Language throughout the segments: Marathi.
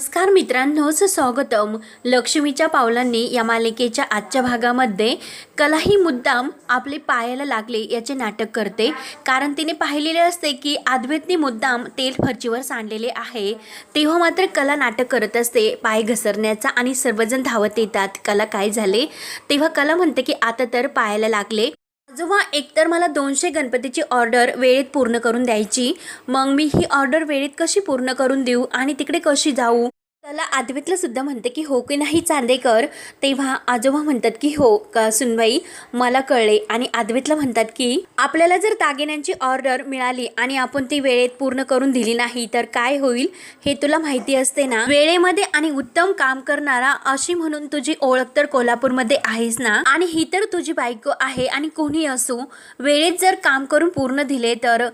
नमस्कार मित्रांनो स स्वागतम. लक्ष्मीच्या पावलांनी या मालिकेच्या आजच्या भागामध्ये कलाही मुद्दाम आपले पायाला लागले याचे नाटक करते. कारण तिने पाहिलेले असते की आद्वेतने मुद्दाम तेल फरचीवर सांडलेले आहे. तेव्हा मात्र कला नाटक करत असते. पाय घसरण्याचा आणि सर्वजण धावत येतात. कला काय झाले? तेव्हा कला म्हणते की आता तर पायाला लागले. जेव्हा एकतर मला दोनशे गणपतीची ऑर्डर वेळेत पूर्ण करून द्यायची मग मी ही ऑर्डर वेळेत कशी पूर्ण करून देऊ आणि तिकडे कशी जाऊ? त्याला आद्वितला सुद्धा म्हणते की हो की नाही चांदेकर? तेव्हा आजोबा म्हणतात की हो का सुनबाई मला कळले. आणि आद्वितला म्हणतात की आपल्याला जर दागिन्यांची ऑर्डर मिळाली आणि आपण ती वेळेत पूर्ण करून दिली नाही तर काय होईल? हे तुला माहिती असते ना? वेळेमध्ये आणि उत्तम काम करणारा अशी म्हणून तुझी ओळख तर कोल्हापूरमध्ये आहेस ना? आणि ही तर तुझी बायको आहे आणि कोणी असो वेळेत जर काम करून पूर्ण दिले तर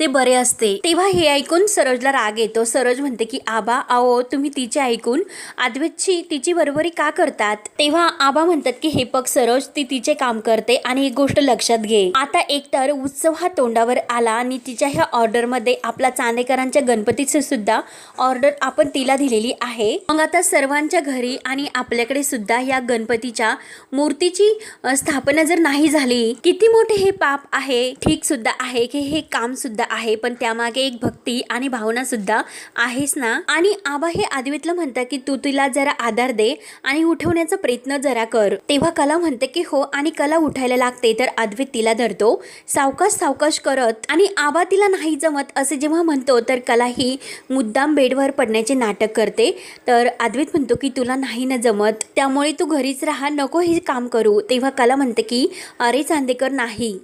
ते बरे असते. तेव्हा हे ऐकून सरोजला राग येतो. सरोज म्हणते की आबा आओ तुम्ही तिचे ऐकून अद्वैतची तिची बरोबरी का करतात? तेव्हा आबा म्हणतात की हे पग सरोज ती तिचे काम करते आणि एक गोष्ट लक्षात घे. आता एकतर उत्सव हा तोंडावर आला आणि तिच्या ह्या ऑर्डरमध्ये आपला चांदेकरांच्या गणपतीचे सुद्धा ऑर्डर आपण तिला दिलेली आहे. मग आता सर्वांच्या घरी आणि आपल्याकडे सुद्धा या गणपतीच्या मूर्तीची स्थापना जर नाही झाली किती मोठे हे पाप आहे ठीक सुद्धा आहे की हे काम सुद्धा आहे पण त्यामागे एक भक्ती आणि भावना सुद्धा आहेस ना? आणि आबा हे आदवीतलं म्हणतात की तू तिला जरा आधार दे आणि उठवण्याचा प्रयत्न जरा कर. तेव्हा कला म्हणते की हो आणि कला उठायला लागते तर अद्वैत तिला धरतो. सावकाश सावकाश करत आणि आबा तिला नाही जमत असे जेव्हा म्हणतो तर कला ही मुद्दाम बेडवर पडण्याचे नाटक करते. तर अद्वैत म्हणतो की तुला नाही ना जमत त्यामुळे तू घरीच राहा नको हे काम करू. तेव्हा कला म्हणते की अरे चांदेकर नाही.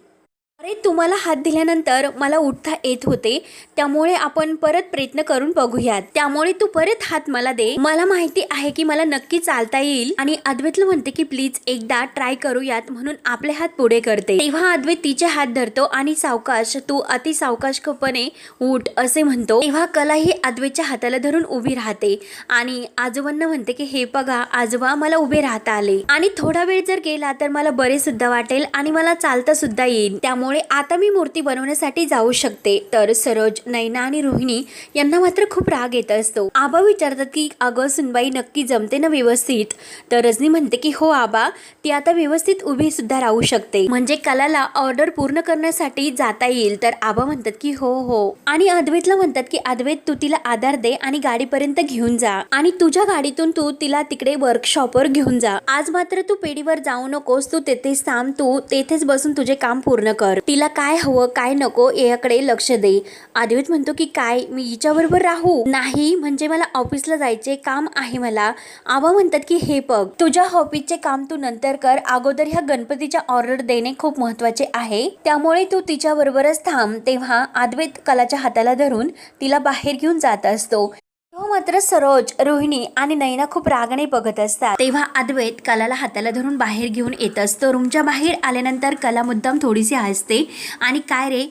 अरे तुम्हाला हात दिल्यानंतर मला उठता येत होते. त्यामुळे आपण परत प्रयत्न करून बघूयात. त्यामुळे तू परत हात मला दे. मला माहिती आहे की मला नक्की चालता येईल. आणि अद्वैतला म्हणते की प्लीज एकदा ट्राय करूयात म्हणून आपले हात पुढे करते. तेव्हा अद्वैत तिचे हात धरतो आणि सावकाश तू अति सावकाशपणे उठ असे म्हणतो. तेव्हा कला ही अद्वैतच्या हाताला धरून उभी राहते. आणि आजोबांना म्हणते की हे बघा आजोबा मला उभे राहता आले. आणि थोडा वेळ जर गेला तर मला बरे सुद्धा वाटेल आणि मला चालता सुद्धा येईल. त्यामुळे आता मी मूर्ती बनवण्यासाठी जाऊ शकते. तर सरोज नैना आणि रोहिणी यांना मात्र खूप राग येत असतो. आबा विचारतात की अगं सुनबाई नक्की जमते ना व्यवस्थित? तर रजनी म्हणते की हो आबा ती आता व्यवस्थित उभी सुद्धा राहू शकते. म्हणजे कलाला ऑर्डर पूर्ण करण्यासाठी जाता येईल. तर आबा म्हणतात की हो हो. आणि अद्वैतला म्हणतात की अद्वैत तू तिला आधार दे आणि गाडीपर्यंत घेऊन जा. आणि तुझ्या गाडीतून तू तिला तिकडे वर्कशॉपवर घेऊन जा. आज मात्र तू पेढीवर जाऊ नकोस. तू तेथेच थांब. तू तेथेच बसून तुझे काम पूर्ण कर. तिला काय हवं काय नको याकडे लक्ष दे. अद्वैत म्हणतो की काय मी हिच्याबरोबर राहू? नाही म्हणजे मला ऑफिसला जायचे काम आहे मला. आबा म्हणतात की हे बघ तुझ्या ऑफिसचे काम तू नंतर कर. अगोदर ह्या गणपतीच्या ऑर्डर देणे खूप महत्त्वाचे आहे. त्यामुळे तू तिच्या बरोबरच थांब. तेव्हा अद्वैत कलाच्या हाताला धरून तिला बाहेर घेऊन जात असतो. मात्र सरोज रोहिणी आणि नैना खूप रागाने बघत असतात. तेव्हा अद्वैत कलाला हाताला धरून बाहेर घेऊन येत असतो. रूमच्या बाहेर आल्यानंतर कला मुद्दाम थोडीशी हसते आणि काय रे?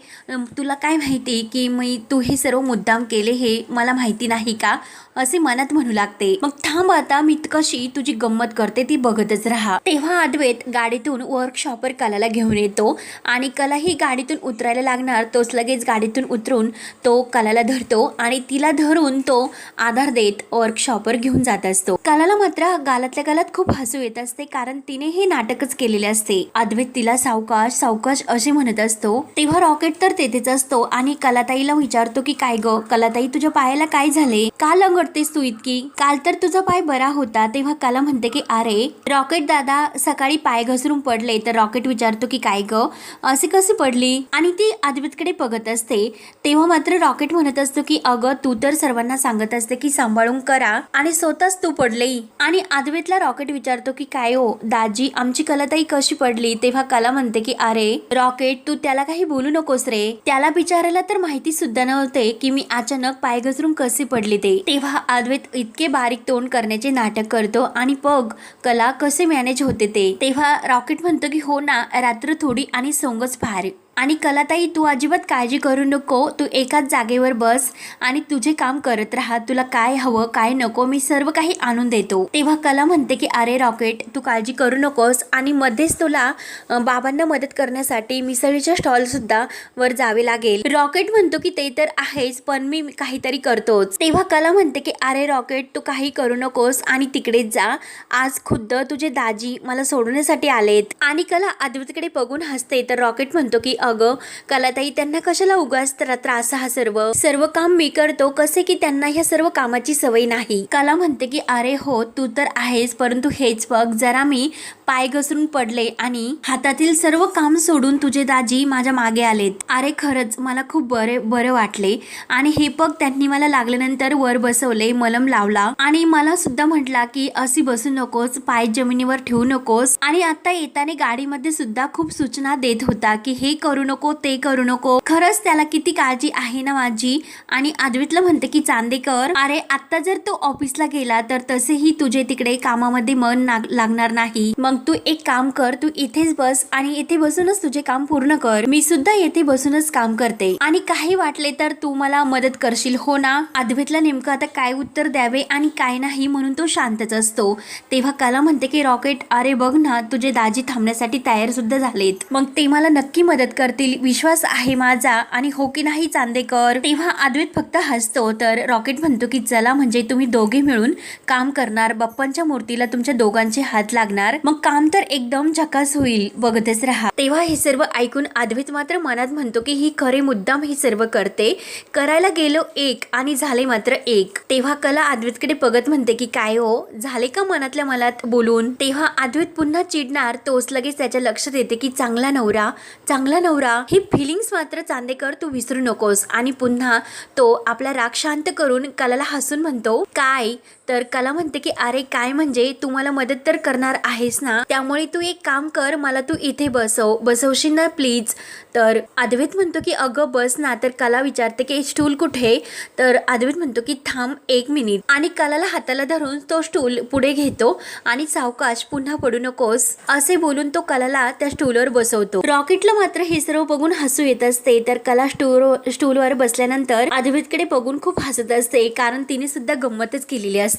तुला काय माहिती की मी तू हे सर्व मुद्दाम केले हे मला माहिती नाही का? असे मनात म्हणू लागते. मग थांब आता मी कशी तुझी गंमत करते ती बघतच राहा. तेव्हा अद्वैत गाडीतून वर्कशॉपवर कलाला घेऊन येतो आणि कला ही गाडीतून उतरायला लागणार तोच लगेच गाडीतून उतरून तो कलाला धरतो आणि तिला धरून तो आधार देत वर्कशॉपवर घेऊन जात असतो. कलाला मात्र गालातल्या गालात खूप हसू येत असते कारण तिने हे नाटकच केलेले असते. अद्वैत तिला सावकाश सावकाश असे म्हणत असतो. तेव्हा रॉकेट तर तेथेच असतो आणि कलाताईला विचारतो की काय ग? कलाताई तुझ्या पायाला काय झाले? का लंगड लंगडतेस तू इतकी. काल तर तुझा पाय बरा होता. तेव्हा कला म्हणते की अरे रॉकेट दादा सकाळी पाय घसरून पडले तर रॉकेट विचारतो की काय ग? असे कसे पडली? आणि ती अद्वैतकडे बघत असते. तेव्हा मात्र रॉकेट म्हणत असतो की अगं तू तर सर्वांना सांगत असते की सांभाळून करा आणि स्वतःच तू पडले. आणि अद्वैतला रॉकेट विचारतो की काय हो? दाजी आमची कलाताई कशी पडली? तेव्हा कला म्हणते की अरे रॉकेट तू त्याला काही बोलू नकोस रे. त्याला बिचारायला तर माहिती सुद्धा नव्हते की मी अचानक पाय घसरून कसे पडले ते. तेव्हा अद्वैत इतके बारीक तोंड करण्याचे नाटक करतो आणि पग कला कसे मॅनेज होते ते तेव्हा रॉकेट म्हणतो की हो ना रात्र थोडी आणि सोंगच भारी. आणि कलाताई तू अजिबात काळजी करू नको. तू एकाच जागेवर बस आणि तुझे काम करत राहा. तुला काय हवं काय नको मी सर्व काही आणून देतो. तेव्हा कला म्हणते की अरे रॉकेट तू काळजी करू नकोस. आणि मध्येच तुला बाबांना मदत करण्यासाठी मिसळीच्या स्टॉल सुद्धा वर जावे लागेल. रॉकेट म्हणतो की ते तर आहेच पण मी काहीतरी करतोच. तेव्हा कला म्हणते की अरे रॉकेट तू काही करू नकोस आणि तिकडेच जा. आज खुद्द तुझे दाजी मला सोडवण्यासाठी आलेत. आणि कला अद्वैतकडे बघून हसते. तर रॉकेट म्हणतो की अगं कलाताई त्यांना कशाला उगाच त्रास हा सर्व? सर्व काम मी करतो कसे की त्यांना ह्या सर्व कामाची सवय नाही? कला म्हणते की अरे हो तू तर आहेस परंतु हेच बघ जरा मी पाय घसरून पडले आणि हातातील सर्व काम सोडून तुझे दाजी माझ्या मागे आलेत. अरे खरंच मला खूप बरे बरं वाटले. आणि हे पग त्यांनी मला लागल्यानंतर वर बसवले मलम लावला आणि मला सुद्धा म्हटला की अशी बसू नकोस पाय जमिनीवर ठेवू नकोस. आणि आता येताना गाडीमध्ये सुद्धा खूप सूचना देत होता की हे करू नको ते करू नको. खरंच त्याला किती काळजी आहे ना माझी? आणि आदवीतलं म्हणते की चांदेकर अरे आता जर तू ऑफिसला गेला तर तसेही तुझे तिकडे कामामध्ये मन लागणार नाही. मग तू एक काम कर तू इथेच बस आणि इथे बसूनच तुझे काम पूर्ण कर. मी सुद्धा येथे बसूनच काम करते. आणि काही वाटले तर तू मला मदत करशील हो ना? अद्वैतला नेमकं आता काय उत्तर द्यावे आणि काय नाही म्हणून तो शांतच असतो. तेव्हा कला म्हणते की रॉकेट अरे बघ ना तुझे दाजी थांबण्यासाठी तयार सुद्धा झालेत. मग ते मला नक्की मदत कर करतील विश्वास आहे माझा. आणि हो की नाही चांदेकर? तेव्हा अद्वैत फक्त हसतो तर रॉकेट म्हणतो की चला म्हणजे तुम्ही दोघे मिळून काम करणार. बाप्पांच्या मूर्तीला तुमच्या दोघांचे हात लागणार. मग काम तर एकदम झकास होईल. बघतच राहा. तेव्हा हे सर्व ऐकून अद्वैत मात्र मनात म्हणतो की ही खरे मुद्दाम हे सर्व करते. करायला गेलो एक आणि झाले मात्र एक. तेव्हा कला अद्वैतकडे बघत म्हणते की काय हो? झाले का मनातल्या मनात बोलून? तेव्हा अद्वैत पुन्हा चिडणार. तोच लगेच त्याच्या लक्षात येते की चांगला नवरा. चांगला नवरा ही फिलिंग्स मात्र चांदेकर तू विसरू नकोस. आणि पुन्हा तो आपला राग शांत करून कलाला हसून म्हणतो काय? तर कला म्हणते की अरे काय म्हणजे? तू मला मदत तर करणार आहेस ना? त्यामुळे तू एक काम कर मला तू इथे बसव. बसवशील ना प्लीज तर अद्वैत म्हणतो की अगं बस ना. तर कला विचारते की स्टूल कुठे? तर अद्वैत म्हणतो की थांब एक मिनिट आणि कलाला हाताला धरून तो स्टूल पुढे घेतो आणि सावकाश पुन्हा पडू नकोस असे बोलून तो कलाला त्या स्टूलवर बसवतो. रॉकेटला मात्र हे सर्व बघून हसू येत असते. तर कला स्टूल स्टूलवर बसल्यानंतर अद्वैतकडे बघून खूप हसत असते. कारण तिने सुद्धा गंमतच केलेली असते.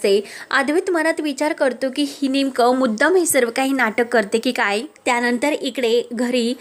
अद्वैत मनात विचार करतो की ही नेमकं मुद्दाम हे सर्व काही नाटक करते की काय? त्यानंतर इकडे घरी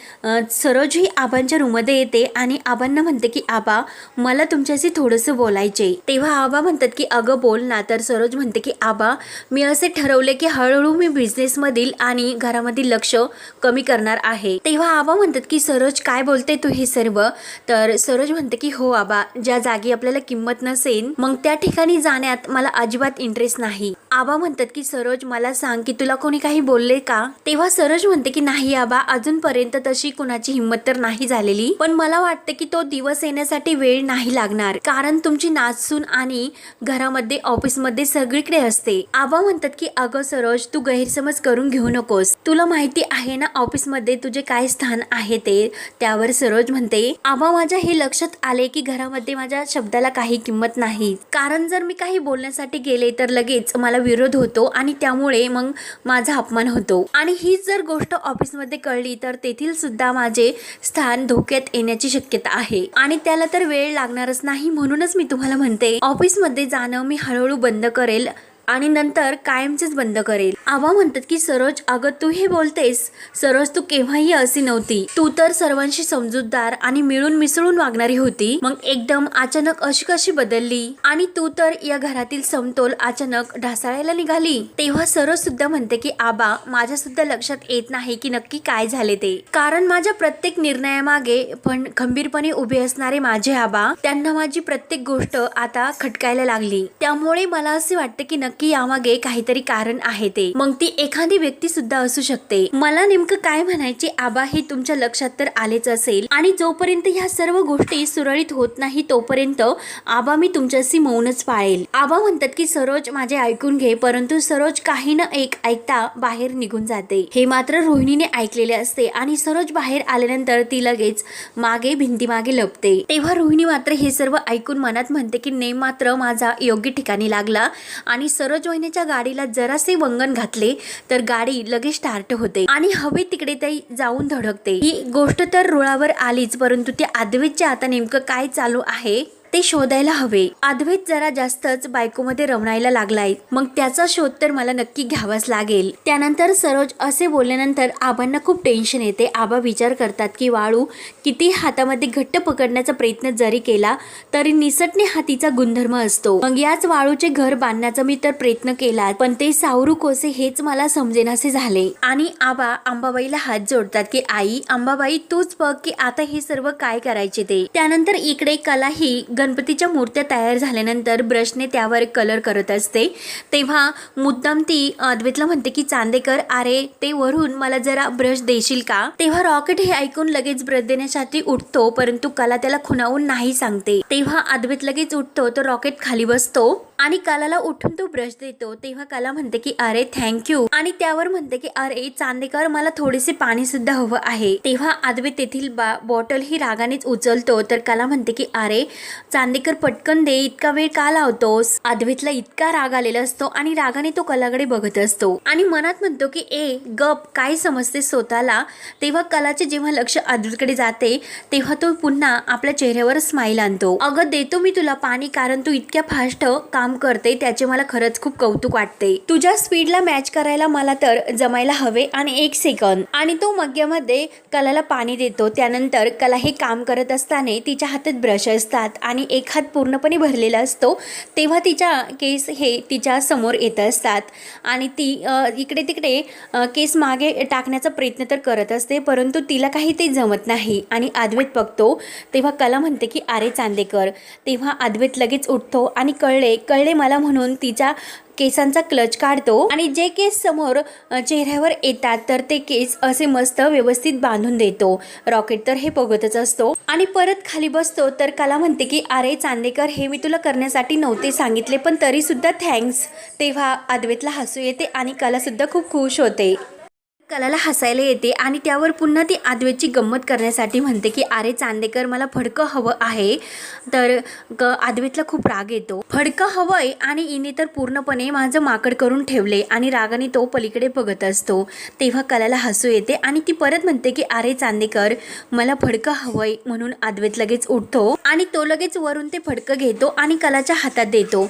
सरोज ही आबांच्या रूममध्ये येते आणि आबांना म्हणते की आबा मला तुमच्याशी थोडंसं बोलायचे तेव्हा आबा म्हणतात की अगं बोल ना. तर सरोज म्हणते की आबा मी असे ठरवले की हळूहळू मी बिझनेसमधील आणि घरामधील लक्ष कमी करणार आहे. तेव्हा आबा म्हणतात की सरोज काय बोलते तू हे सर्व? तर सरोज म्हणते की हो आबा ज्या जागी आपल्याला किंमत नसेल मग त्या ठिकाणी जाण्यात मला अजिबात इंटरेस्ट नाही. आबा म्हणतात की सरोज मला सांग की तुला कोणी काही बोलले का? तेव्हा सरोज म्हणते की नाही आबा अजूनपर्यंत तशी कुणाची हिंमत तर नाही झालेली. पण मला वाटते की तो दिवस येण्यासाठी वेळ नाही लागणार. कारण तुमची नाचसून आणि घरामध्ये ऑफिसमध्ये सगळीकडे असते. आबा म्हणतात की अगं सरोज तू गैरसमज करून घेऊ नकोस. तुला माहिती आहे ना ऑफिसमध्ये तुझे काय स्थान आहे ते? त्यावर सरोज म्हणते आबा माझ्या हे लक्षात आले की घरामध्ये माझ्या शब्दाला काही किंमत नाही. कारण जर मी काही बोलण्यासाठी गेले तर लगेच मला विरोध होतो आणि त्यामुळे मग माझा अपमान होतो. आणि हीच जर गोष्ट ऑफिसमध्ये कळली तर तेथील सुद्धा माझे स्थान धोक्यात येण्याची शक्यता आहे. आणि त्याला तर वेळ लागणारच नाही म्हणूनच मी तुम्हाला म्हणते ऑफिसमध्ये जाणं मी हळूहळू बंद करेल. आणि नंतर कायमचेच बंद करेल. आबा म्हणतात की सरोज अगं तू हे बोलतेस. सरोज तू केव्हाही अशी नव्हती. तू तर सर्वांशी समजूतदार आणि मिळून मिसळून वागणारी होती. मग एकदम अचानक अशी कशी बदलली? आणि तू तर या घरातील समतोल अचानक ढासाळायला निघाली. तेव्हा सरोज सुद्धा म्हणते की आबा माझ्या सुद्धा लक्षात येत नाही की नक्की काय झाले ते. कारण माझ्या प्रत्येक निर्णयामागे पण खंबीरपणे उभे असणारे माझे आबा त्यांना माझी प्रत्येक गोष्ट आता खटकायला लागली. त्यामुळे मला असे वाटते की नक्की यामागे काहीतरी कारण आहे ते. मग ती एखादी व्यक्ती सुद्धा असू शकते. मला नेमकं काय म्हणायचे? आबा हे तुमच्या लक्षात तर आलेच असेल. आणि जोपर्यंत ह्या सर्व गोष्टी सुरळीत होत नाही तोपर्यंत आबा मी तुमच्याशी मौनच पाळेल. आबा म्हणतात की सरोज माझे ऐकून घे परंतु सरोज काही ना एक ऐकता बाहेर निघून जाते. हे मात्र रोहिणीने ऐकलेले असते आणि सरोज बाहेर आल्यानंतर ती लगेच मागे भिंती मागे लपते. तेव्हा रोहिणी मात्र हे सर्व ऐकून मनात म्हणते की नेम मात्र माझा योग्य ठिकाणी लागला आणि सरोज सरोज गाडीला जरासे वंगण घातले तर गाडी लगेच स्टार्ट होते आणि हवे तिकडे ती जाऊन धडकते. ही गोष्ट तर रुळावर आलीच परंतु त्या आदवेच्या आता नेमकं काय चालू आहे? ते शोधायला हवे. अद्वैत जरा जास्तच बायकोमध्ये रमणायला लागलाय. मग त्याचा शोध तर मला नक्की घ्यावाच लागेल. त्यानंतर सरोज असे बोलल्यानंतर आबांना खूप टेन्शन येते. आबा विचार करतात की वाळू किती हातामध्ये घट्ट पकडण्याचा प्रयत्न जरी केला तरी निसटणे हा तिचा गुणधर्म असतो. मग याच वाळूचे घर बांधण्याचा मी तर प्रयत्न केला पण ते सावरू कोसे हेच मला समजेनासे झाले. आणि आबा अंबाबाईला हात जोडतात की आई अंबाबाई तूच बघ की आता हे सर्व काय करायचे ते. त्यानंतर इकडे कला ही गणपतीच्या मूर्त्या तयार झाल्यानंतर ब्रशने त्यावर कलर करत असते. तेव्हा मुद्दाम ती अद्वैतला म्हणते की चांदेकर अरे ते वरून मला जरा ब्रश देशील का? तेव्हा रॉकेट हे ऐकून लगेच ब्रश देण्यासाठी उठतो परंतु कला त्याला खुणावून नाही सांगते. तेव्हा अद्वैत लगेच उठतो तो रॉकेट खाली बसतो आणि कलाला उठून तो ब्रश देतो. तेव्हा कला म्हणते की अरे थँक्यू आणि त्यावर म्हणते की अरे चांदेकर मला थोडेसे पाणी सुद्धा हवं आहे. तेव्हा अद्वैत तेथील बा बॉटल ही रागानेच उचलतो. तर कला म्हणते की अरे चांदेकर पटकन दे इतका वेळ का लावतोस? आदवेतला इतका राग आलेला असतो आणि रागाने तो कलाकडे बघत असतो. आणि मनात म्हणतो की ए गप काय समजते स्वतःला? तेव्हा कलाचे जेव्हा लक्ष अद्वैतकडे जाते तेव्हा तो पुन्हा आपल्या चेहऱ्यावर स्माईल आणतो. अगं देतो मी तुला पाणी कारण तू इतक्या फास्ट काम करते त्याचे मला खरंच खूप कौतुक वाटते. तुझ्या स्पीडला मॅच करायला मला तर जमायला हवे आणि एक सेकंद आणि तो मग्यामध्ये कलाला पाणी देतो. त्यानंतर कला हे काम करत असताना तिच्या हातात ब्रश असतात आणि आणि एक हात पूर्णपणे भरलेला असतो तेव्हा तिच्या केस हे तिच्या समोर येत असतात. आणि ती इकडे तिकडे केस मागे टाकण्याचा प्रयत्न तर करत असते परंतु तिला काही ते जमत नाही. आणि अद्वैत बघतो तेव्हा कला म्हणते की अरे चांदेकर तेव्हा अद्वैत लगेच उठतो आणि कळले कळले मला म्हणून तिच्या केसांचा क्लच काढतो आणि जे केस समोर चेहऱ्यावर येतात तर ते केस असे मस्त व्यवस्थित बांधून देतो. रॉकेट तर हे बघतच असतो. आणि परत खाली बसतो तर कला म्हणते की अरे चांदेकर हे मी तुला करण्यासाठी नव्हते सांगितले पण तरी सुद्धा थँक्स तेव्हा अद्वेतला हसू येते आणि कला सुद्धा खूप खुश होते. कलाला हसायला येते आणि त्यावर पुन्हा ती आदवेची गंमत करण्यासाठी म्हणते की अरे चांदेकर मला फडकं हवं आहे. तर ग आदवेतला खूप राग येतो. फडकं हवं आहे आणि इने तर पूर्णपणे माझं माकड करून ठेवले आणि रागाने तो पलीकडे बघत असतो. तेव्हा कलाला हसू येते आणि ती परत म्हणते की अरे चांदेकर मला फडकं हवंय म्हणून आदवेत लगेच उठतो आणि तो लगेच वरून ते फडकं घेतो आणि कलाच्या हातात देतो.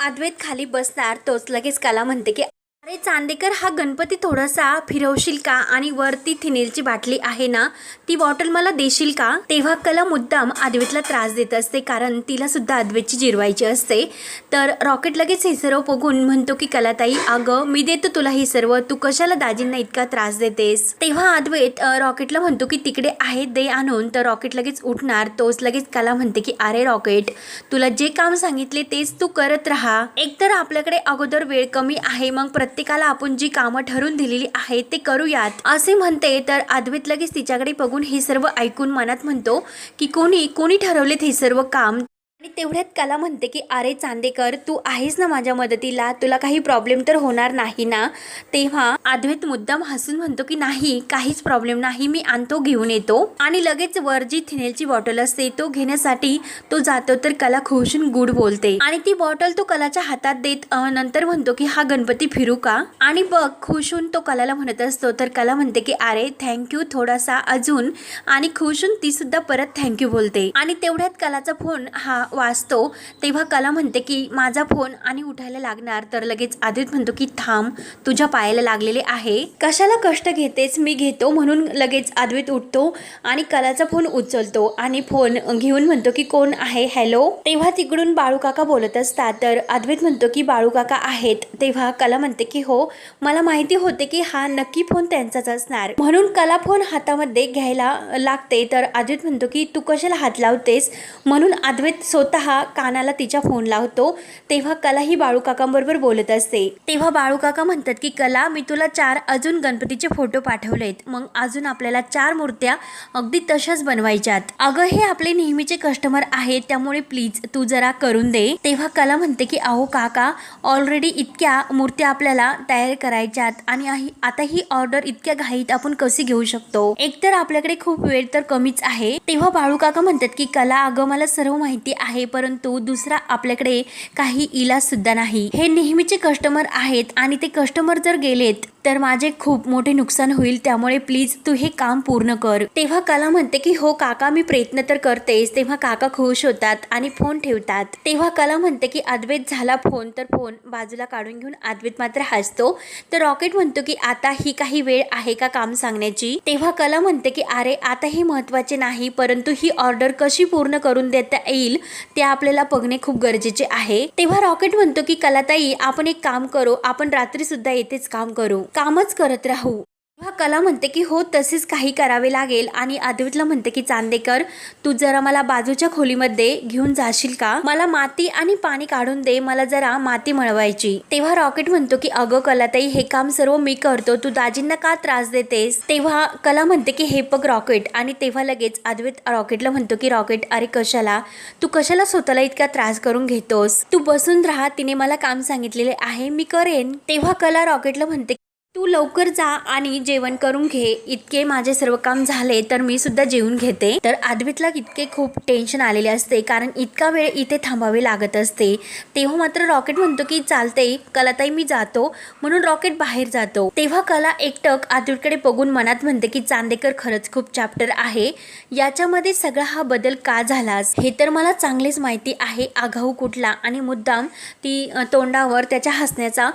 आदवेत खाली बसणार तोच लगेच कला म्हणते की अरे चांदेकर हा गणपती थोडासा फिरवशील का? आणि वरती थिनेलची बाटली आहे ना ती बॉटल मला देशील का? तेव्हा कला मुद्दाम अद्वैतला त्रास देत असते कारण तिला सुद्धा अद्वैतची जिरवायची असते. तर रॉकेट लगेच हे सर्व बघून म्हणतो की कलाताई अगं मी देतो तुला हे सर्व. तू कशाला दाजींना इतका त्रास देतेस? तेव्हा अद्वैत रॉकेटला म्हणतो की तिकडे आहे दे आणून. तर रॉकेट लगेच उठणार. तोच लगेच कला म्हणते की अरे रॉकेट तुला जे काम सांगितले तेच तू करत राहा. एकतर आपल्याकडे अगोदर वेळ कमी आहे मग प्रत्येकाला आपण जी कामं ठरवून दिलेली आहेत ते करूयात. असे म्हणते तर अद्वैत लगेच तिच्याकडे बघून हे सर्व ऐकून मनात म्हणतो की कोणी कोणी ठरवलेत हे सर्व काम? आणि तेवढ्यात कला म्हणते की अरे चांदेकर तू आहेस ना माझ्या मदतीला. तुला काही प्रॉब्लेम तर होणार नाही ना? तेव्हा अद्वैत मुद्दाम हसून म्हणतो की नाही काहीच प्रॉब्लेम नाही. मी आणतो घेऊन येतो. आणि लगेच वर जी थिनेलची बॉटल असते तो घेण्यासाठी तो जातो तर कला खुशून गुड बोलते. आणि ती बॉटल तो कलाच्या हातात देत नंतर म्हणतो की हा गणपती फिरू का? आणि बघ खुशून तो कलाला म्हणत असतो. तर कला म्हणते की अरे थँक्यू थोडासा अजून. आणि खुशून ती सुद्धा परत थँक्यू बोलते. आणि तेवढ्यात कलाचा फोन हा वाचतो तेव्हा कला म्हणते की माझा फोन आणि उठायला लागणार. तर लगेच आदित म्हणतो की थांब तुझ्या पायाला लागलेले आहे. कशाला कष्ट घेतेस? मी घेतो. म्हणून लगेच अद्वैत उठतो आणि कलाचा फोन उचलतो आणि फोन घेऊन म्हणतो की कोण आहे? हॅलो. तेव्हा तिकडून बाळूकाका बोलत असतात. तर अद्वैत म्हणतो की बाळूकाका आहेत. तेव्हा कला म्हणते की हो मला माहिती होते की हा नक्की फोन त्यांचाच असणार. म्हणून कला फोन हातामध्ये घ्यायला लागते. तर अद्वैत म्हणतो की तू कशाला हात लावतेस? म्हणून अद्वैत सो स्वतः कानाला तिच्या फोन लावतो तेव्हा कला ही बाळूकाकांबरोबर बोलत असते. तेव्हा बाळूकाका म्हणतात की कला मी तुला चार अजून गणपतीचे फोटो पाठवलेत. मग अजून आपल्याला चार मूर्त्या अगदी तशाच बनवायच्यात. अगं हे आपले नेहमीचे कस्टमर आहेत त्यामुळे प्लीज तू जरा करून दे. तेव्हा कला म्हणते की अहो काका ऑलरेडी इतक्या मूर्त्या आपल्याला तयार करायच्यात आणि आता ही ऑर्डर इतक्या घाईत आपण कशी घेऊ शकतो? एकतर आपल्याकडे खूप वेळ तर कमीच आहे. तेव्हा बाळू काका म्हणतात की कला अगं मला सर्व माहिती आहे. आहे परंतु दुसरा आपल्याकडे काही इलाजसुद्धा नाही. हे नेहमीचे कस्टमर आहेत आणि ते कस्टमर जर गेलेत तर माझे खूप मोठे नुकसान होईल त्यामुळे प्लीज तू हे काम पूर्ण कर. तेव्हा कला म्हणते की हो काका मी प्रयत्न तर करतेस तेव्हा काका खुश होतात आणि फोन ठेवतात. तेव्हा कला म्हणते की अद्वैत झाला फोन तर फोन बाजूला काढून घेऊन अद्वैत मात्र हसतो. तर रॉकेट म्हणतो की आता ही काही वेळ आहे का काम सांगण्याची? तेव्हा कला म्हणते की अरे आता हे महत्त्वाचे नाही परंतु ही ऑर्डर कशी पूर्ण करून देता येईल ते आपल्याला बघणे खूप गरजेचे आहे. तेव्हा रॉकेट म्हणतो की कलाताई आपण एक काम करू आपण रात्री सुद्धा येथेच काम करू. कामच करत राहू. तेव्हा कला म्हणते की हो तसेच काही करावे लागेल. आणि अद्वैतला म्हणते की चांदेकर तू जरा मला बाजूच्या खोलीमध्ये घेऊन जाशील का? मला माती आणि पाणी काढून दे मला जरा माती मळवायची. तेव्हा रॉकेट म्हणतो की अगं कलाताई हे काम सर्व मी करतो तू दाजींना का त्रास देतेस? तेव्हा कला म्हणते की हे बघ रॉकेट. आणि तेव्हा लगेच अद्वैत रॉकेटला म्हणतो की रॉकेट अरे कशाला? तू कशाला स्वतःला इतका त्रास करून घेतोस? तू बसून राहा तिने मला काम सांगितलेले आहे मी करेन. तेव्हा कला रॉकेटला म्हणते तू लवकर जा आणि जेवण करून घे. इतके माझे सर्व काम झाले तर मी सुद्धा जेवून घेते. तर आदवीतला इतके खूप टेन्शन आलेले असते कारण इतका वेळ इथे थांबावे लागत असते. तेव्हा मात्र रॉकेट म्हणतो की चालते कलाताई मी जातो. म्हणून रॉकेट बाहेर जातो. तेव्हा कला एकटक आद्वितकडे बघून मनात म्हणते की चांदेकर खरंच खूप चॅप्टर आहे. याच्यामध्ये सगळा हा बदल का झालास? हे तर मला चांगलेच माहिती आहे. आघाऊ कुठला आणि मुद्दाम ती तोंडावर त्याच्या हसण्याचा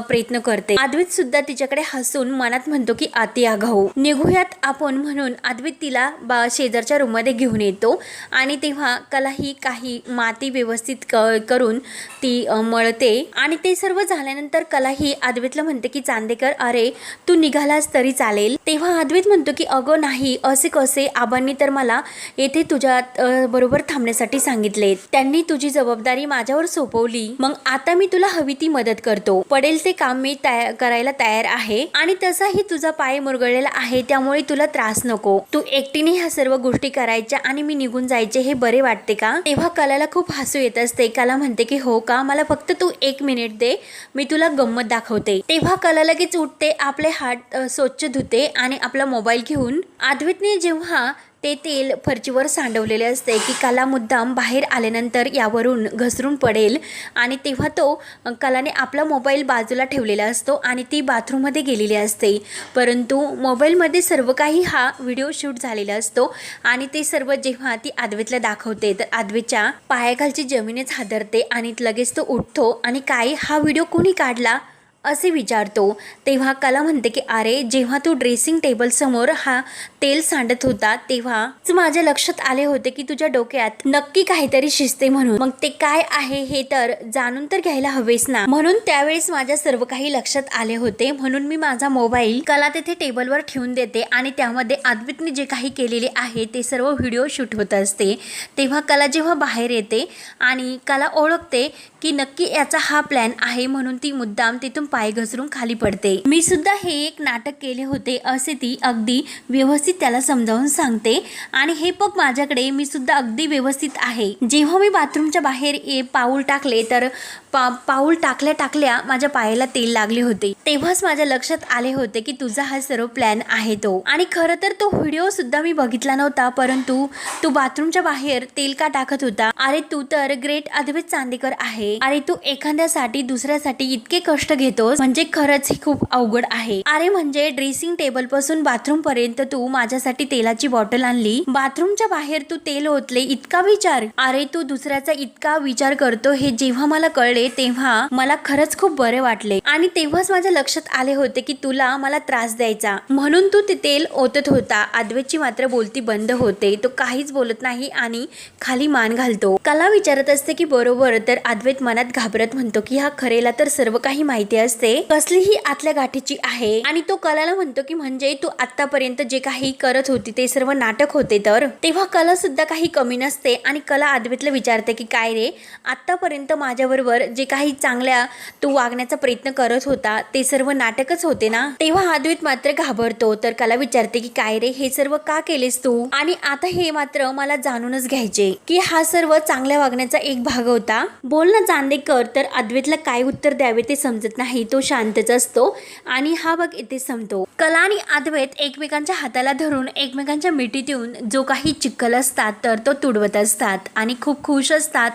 प्रयत्न करते. आद्वित सुद्धा तिच्याकडे हसून मनात म्हणतो की आती आघाऊ. निघूयात आपण म्हणून आद्वित तिला बा शेजारच्या रूममध्ये घेऊन येतो. आणि तेव्हा कला ही काही माती व्यवस्थित क करून ती मळते. आणि ते सर्व झाल्यानंतर कला ही म्हणते की चांदेकर अरे तू निघालास तरी चालेल. तेव्हा आद्वित म्हणतो की अगं नाही असे कसे? आबांनी तर मला येथे तुझ्या बरोबर थांबण्यासाठी सांगितले त्यांनी तुझी जबाबदारी माझ्यावर सोपवली. मग आता मी तुला हवी ती मदत करतो. पडेल ते काम मी तया करायला तयार आहे आणि तसाही तुझा पाय मुरगळलेला आहे त्यामुळे तुला त्रास नको. तू एकटीने ह्या सर्व गोष्टी करायच्या आणि मी निघून जायचे हे बरे वाटते का? तेव्हा कलाला खूप हसू येत असते. कला म्हणते की हो का? मला फक्त तू एक मिनिट दे. मी तुला गंमत दाखवते. तेव्हा कला लगेच उठते आपले हात स्वच्छ धुते आणि आपला मोबाईल घेऊन आद्वितने जेव्हा ते तेल फरचीवर सांडवलेले असते की कला मुद्दाम बाहेर आल्यानंतर यावरून घसरून पडेल. आणि तेव्हा तो कलाने आपला मोबाईल बाजूला ठेवलेला असतो आणि ती बाथरूममध्ये गेलेली असते. परंतु मोबाईलमध्ये सर्व काही हा व्हिडिओ शूट झालेला असतो आणि ते सर्व जेव्हा ती आदवेतला दाखवते तर आदवेच्या पायाखालची जमीनच हादरते आणि लगेच तो उठतो आणि काय हा व्हिडिओ कोणी काढला? असे विचारतो. तेव्हा कला म्हणते की अरे जेव्हा तू ड्रेसिंग टेबलसमोर हा तेल सांडत होता तेव्हा माझ्या लक्षात आले होते की तुझ्या डोक्यात नक्की काहीतरी शिजते म्हणून. मग ते काय आहे हे तर जाणून तर घ्यायला हवेस ना. म्हणून त्यावेळेस माझ्या सर्व काही लक्षात आले होते. म्हणून मी माझा मोबाईल कला तेथे टेबलवर ठेवून देते आणि त्यामध्ये आद्वितने जे काही केलेले आहे ते सर्व व्हिडिओ शूट होत असते. तेव्हा कला जेव्हा बाहेर येते आणि कला ओळखते की नक्की याचा हा प्लॅन आहे म्हणून ती मुद्दाम तिथून पाय घसरून खाली पडते. मी सुद्धा हे एक नाटक केले होते असे ती अगदी व्यवस्थित त्याला समजावून सांगते. आणि हे बघ माझ्याकडे मी सुद्धा अगदी व्यवस्थित आहे. जेव्हा मी बाथरूमच्या बाहेर पाऊल टाकले तर पा पाऊल टाकल्या टाकल्या माझ्या पायाला तेल लागले होते. तेव्हाच माझ्या लक्षात आले होते की तुझा हा सर्व प्लॅन आहे तो. आणि खरं तर तो व्हिडिओ सुद्धा मी बघितला नव्हता परंतु तू बाथरूमच्या बाहेर तेल का टाकत होता? अरे तू तर ग्रेट अद्वैत चांदेकर आहे. अरे तू एखाद्यासाठी दुसऱ्यासाठी इतके कष्ट घेतोस म्हणजे खरंच हे खूप अवघड आहे. अरे म्हणजे ड्रेसिंग टेबलपासून बाथरूम पर्यंत तू माझ्यासाठी तेलाची बॉटल आणली? बाथरूमच्या बाहेर तू तेल ओतले इतका विचार. अरे तू दुसऱ्याचा इतका विचार करतो हे जेव्हा मला कळले तेव्हा मला खरंच खूप बरे वाटले. आणि तेव्हाच माझ्या लक्षात आले होते की तुला मला त्रास द्यायचा. म्हणून तू ते तेल ओतत होता. अद्वैतची मात्र बोलती बंद होते. तो काहीच बोलत नाही आणि खाली मान घालतो. कला विचारत असते की बरोबर तर अद्वेत मनात घाबरत म्हणतो की हा खरेला तर सर्व काही माहिती असते कसलीही आतल्या गाठीची आहे. आणि तो कलाला म्हणतो की म्हणजे तू आतापर्यंत जे काही करत होती ते सर्व नाटक होते तर? तेव्हा कला सुद्धा काही कमी नसते आणि कला अद्वैतला विचारते की काय रे? आतापर्यंत माझ्याबरोबर जे काही चांगल्या तू वागण्याचा प्रयत्न करत होता ते सर्व नाटकच होते ना? तेव्हा अद्वैत मात्र घाबरतो तर कला विचारते की काय रे? हे सर्व का केलेस तू? आणि आता हे मात्र मला जाणूनच घ्यायचे की हा सर्व चांगल्या वागण्याचा एक भाग होता? बोल ना चांदेकर तर अद्वैतला काय उत्तर द्यावे ते समजत नाही. तो शांतच असतो. आणि हा भाग इथे संपतो कला आणि अद्वैत एकमेकांच्या हाताला धरून एकमेकांच्या मिठीत येऊन जो काही चिखल असतात तर तो तुडवत असतात आणि खूप खुश असतात.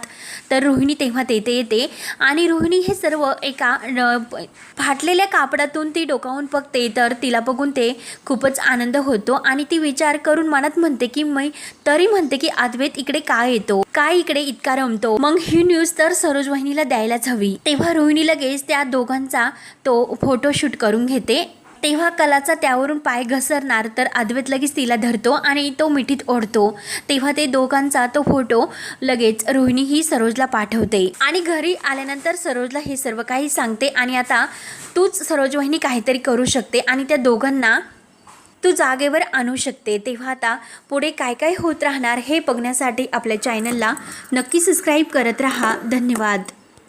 तर रोहिणी तेव्हा तेथे येते. आणि रोहिणी हे सर्व एका फाटलेल्या कापडातून ती डोकावून बघते तर तिला बघून ते खूपच आनंद होतो. आणि ती विचार करून मनात म्हणते की मी तरी म्हणते की अद्वैत इकडे काय येतो? काय इकडे इतका रमतो? मग ही न्यूज तर सरोज वहिनीला द्यायलाच हवी. तेव्हा रोहिणी लगेच त्या दोघांचा तो फोटोशूट करून घेते. तेव्हा कलाचा त्यावरून पाय घसरणार तर अद्वैत लगेच तिला धरतो आणि तो मिठीत ओढतो. तेव्हा ते दोघांचा तो फोटो लगेच रोहिणी ही सरोजला पाठवते. आणि घरी आल्यानंतर सरोजला हे सर्व काही सांगते आणि आता तूच सरोज वहिनी काहीतरी करू शकते आणि त्या दोघांना तू जागेवर आणू शकते. तेव्हा आता पुढे काय काय होत राहणार हे बघण्यासाठी आपल्या चॅनलला नक्की सबस्क्राईब करत राहा. धन्यवाद.